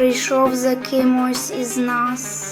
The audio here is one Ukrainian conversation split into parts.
прийшов за кимось із нас.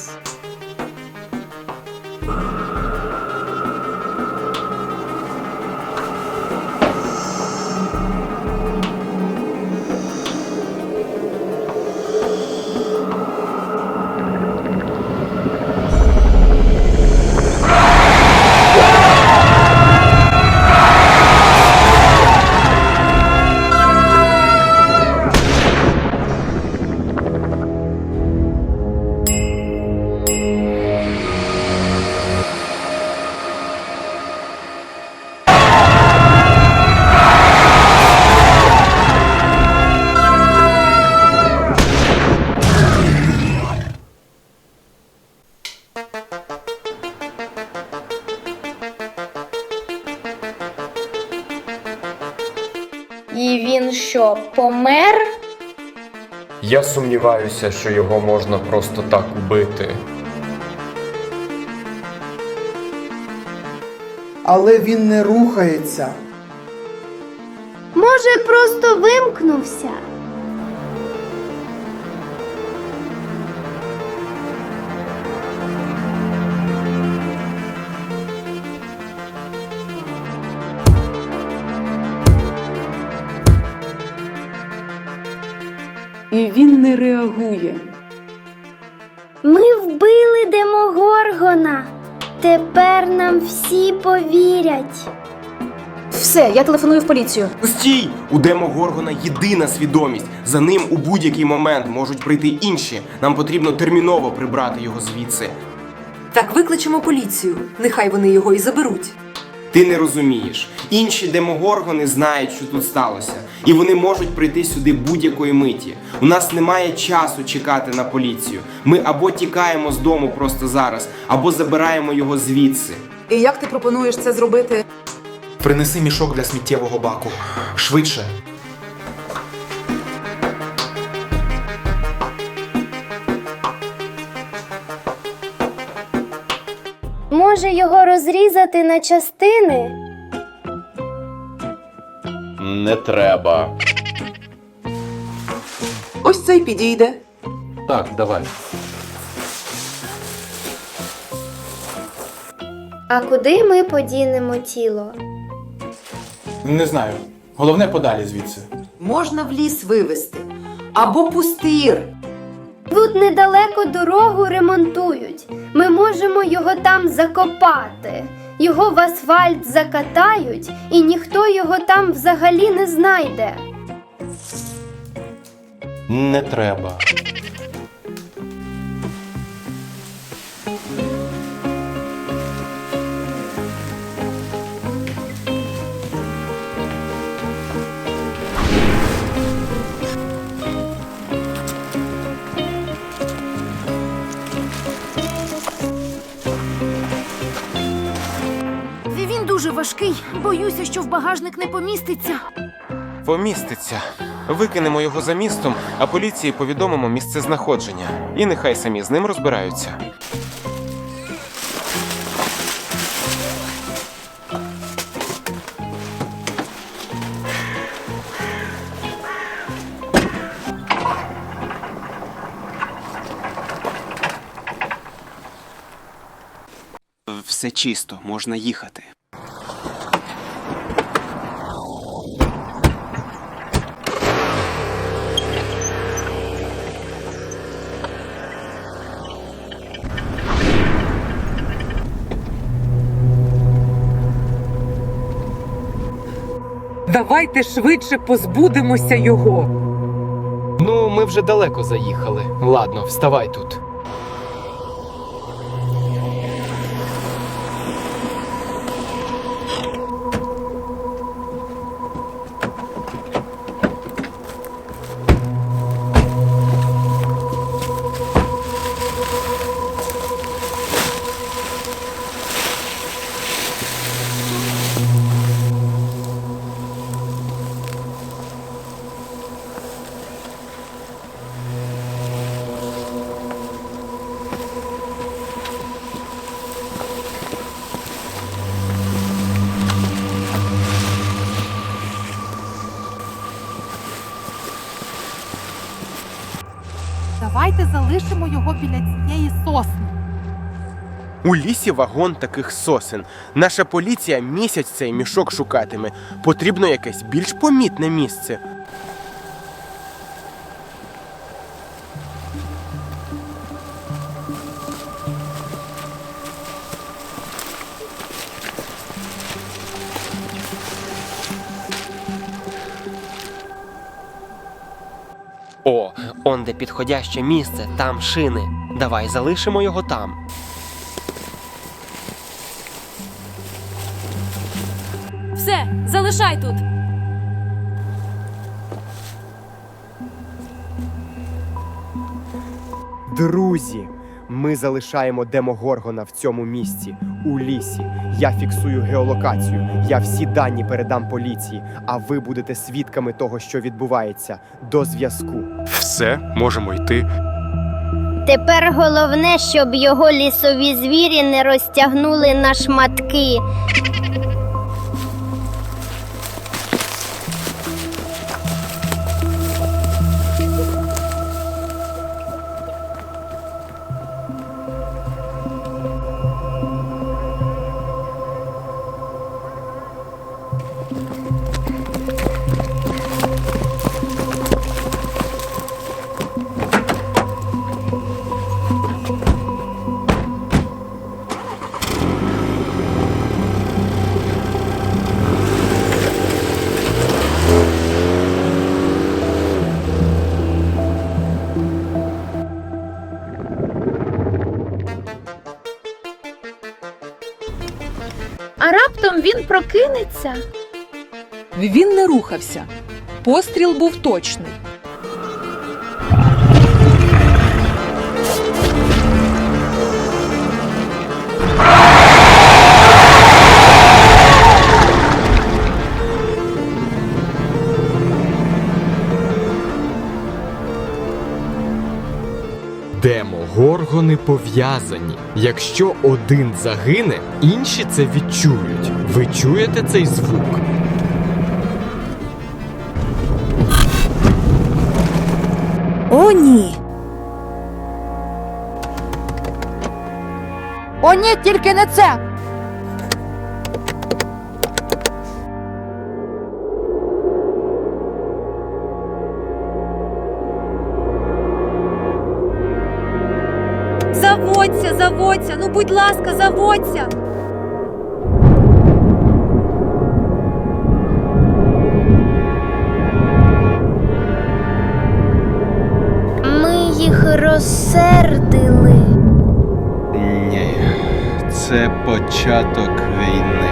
І він що, помер? Я сумніваюся, що його можна просто так убити. Але він не рухається. Може, просто вимкнувся? І він не реагує. Ми вбили Демогоргона. Тепер нам всі повірять. Все, я телефоную в поліцію. Стій! У Демогоргона єдина свідомість. За ним у будь-який момент можуть прийти інші. Нам потрібно терміново прибрати його звідси. Так викличемо поліцію. Нехай вони його і заберуть. Ти не розумієш. Інші демогоргони знають, що тут сталося, і вони можуть прийти сюди будь-якої миті. У нас немає часу чекати на поліцію. Ми або тікаємо з дому просто зараз, або забираємо його звідси. І як ти пропонуєш це зробити? Принеси мішок для сміттєвого баку. Швидше. Може його розрізати на частини? Не треба. Ось цей підійде. Так, давай. А куди ми подінемо тіло? Не знаю. Головне подалі звідси. Можна в ліс вивезти. Або пустир. Тут недалеко дорогу ремонтують. Ми можемо його там закопати. Його в асфальт закатають, і ніхто його там взагалі не знайде. Не треба. Важкий. Боюся, що в багажник не поміститься. Поміститься. Викинемо його за містом, а поліції повідомимо місце знаходження. І нехай самі з ним розбираються. Все чисто, можна їхати. Давайте швидше позбудемося його. Ну, ми вже далеко заїхали. Ладно, вставай тут. Давайте залишимо його біля цієї сосни. У лісі вагон таких сосен. Наша поліція місяць цей мішок шукатиме. Потрібно якесь більш помітне місце. О, он де підходяще місце, там шини. Давай залишимо його там. Все, залишай тут. Друзі, ми залишаємо Демогоргона в цьому місці, у лісі. Я фіксую геолокацію, я всі дані передам поліції, а ви будете свідками того, що відбувається. До зв'язку. Все, можемо йти. Тепер головне, щоб його лісові звірі не розтягнули на шматки. Прокинеться. Він не рухався. Постріл був точний. Демогоргони пов'язані. Якщо один загине, інші це відчують. Ви чуєте цей звук? О, ні. О, ні, тільки не це. Заводься, заводься, ну будь ласка, заводься. Ми їх розсердили. Ні, це початок війни.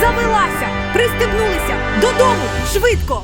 Завелася, пристебнулися, додому, швидко.